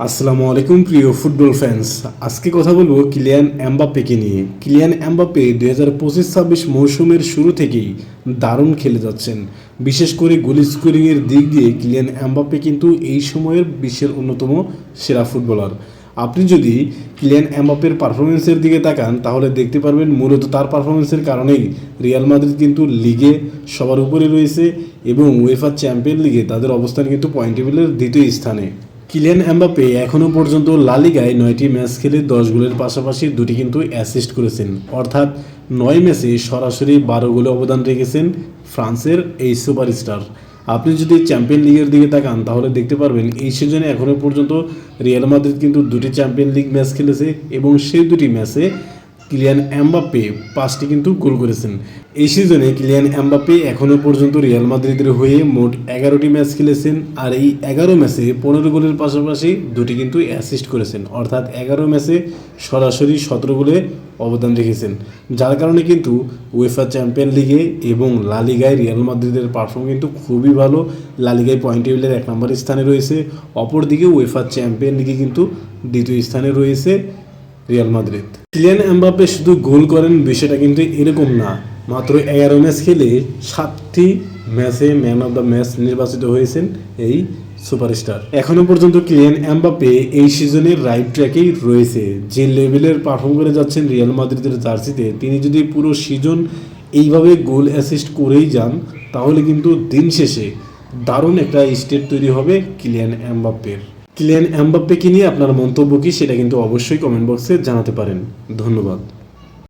আসসালামু আলাইকুম, প্রিয় ফুটবল ফ্যান্স আজকে কথা বলব কিলিয়ান এমবাপ্পেকে নিয়ে। কিলিয়ান এমবাপ্পে দুই হাজার পঁচিশ ছাব্বিশ মৌসুমের শুরু থেকেই দারুণ খেলে যাচ্ছেন। বিশেষ করে গোল স্কোরিংয়ের দিক দিয়ে কিলিয়ান এমবাপ্পে কিন্তু এই সময়ের বিশ্বের অন্যতম সেরা ফুটবলার আপনি যদি কিলিয়ান এমবাপ্পের পারফরমেন্সের দিকে তাকান, তাহলে দেখতে পারবেন মূলত তার পারফরমেন্সের কারণেই রিয়াল মাদ্রিদ কিন্তু লিগে সবার উপরে রয়েছে এবং উয়েফা চ্যাম্পিয়ন লিগে তাদের অবস্থান কিন্তু পয়েন্ট টেবিলের দ্বিতীয় স্থানে। কিলিয়ান এমবাপ্পে এখনও পর্যন্ত লালিগায় নয়টি ম্যাচ খেলে দশ গোলের পাশাপাশি দুটি কিন্তু অ্যাসিস্ট করেছেন। অর্থাৎ নয় ম্যাচে সরাসরি বারো গোলে অবদান রেখেছেন ফ্রান্সের এই সুপারস্টার। আপনি যদি চ্যাম্পিয়ন লিগের দিকে তাকান, তাহলে দেখতে পারবেন এই সিজনে এখনও পর্যন্ত রিয়াল মাদ্রিদ কিন্তু দুটি চ্যাম্পিয়ন লিগ ম্যাচ খেলেছে এবং সেই দুটি ম্যাচে কিলিয়ান এমবাপ্পে পাঁচটি কিন্তু গোল করেছেন। এই সিজনে কিলিয়ান এমবাপ্পে এখনও পর্যন্ত রিয়াল মাদ্রিদের হয়ে মোট এগারোটি ম্যাচ খেলেছেন আর এই এগারো ম্যাচে পনেরো গোলের পাশাপাশি দুটি কিন্তু অ্যাসিস্ট করেছেন। অর্থাৎ এগারো ম্যাচে সরাসরি সতেরো গোলে অবদান রেখেছেন। যার কারণে কিন্তু উয়েফা চ্যাম্পিয়ন লিগে এবং লালিগায় রিয়াল মাদ্রিদের পারফর্ম কিন্তু খুবই ভালো। লালিগায় পয়েন্ট টেবিলের এক নম্বর স্থানে রয়েছে। অপরদিকে উয়েফা চ্যাম্পিয়ন লিগে কিন্তু দ্বিতীয় স্থানে রয়েছে। রিয়াল মাদ্রিদ কিলিয়ান এমবাপ্পে শুধু গোল করেন বিষয়টা কিন্তু এরকম না। মাত্র এগারো ম্যাচ খেলে সাতটি ম্যাচে ম্যান অফ দ্য ম্যাচ নির্বাচিত হয়েছেন এই সুপারস্টার। এখনও পর্যন্ত কিলিয়ান এমবাপ্পে এই সিজনের রাইট ট্র্যাকেই রয়েছে। যে লেভেলের পারফর্ম করে যাচ্ছেন রিয়াল মাদ্রিদের জার্সিতে, তিনি যদি পুরো সিজন এইভাবে গোল অ্যাসিস্ট করেই যান, তাহলে কিন্তু দিন শেষে দারুণ একটা স্টেট তৈরি হবে কিলিয়ান এমবাপ্পের কিলিয়ান এমবাপ্পেকে নিয়ে আপনার মন্তব্য কি সেটা কিন্তু অবশ্যই কমেন্ট বক্সে জানাতে পারেন। ধন্যবাদ।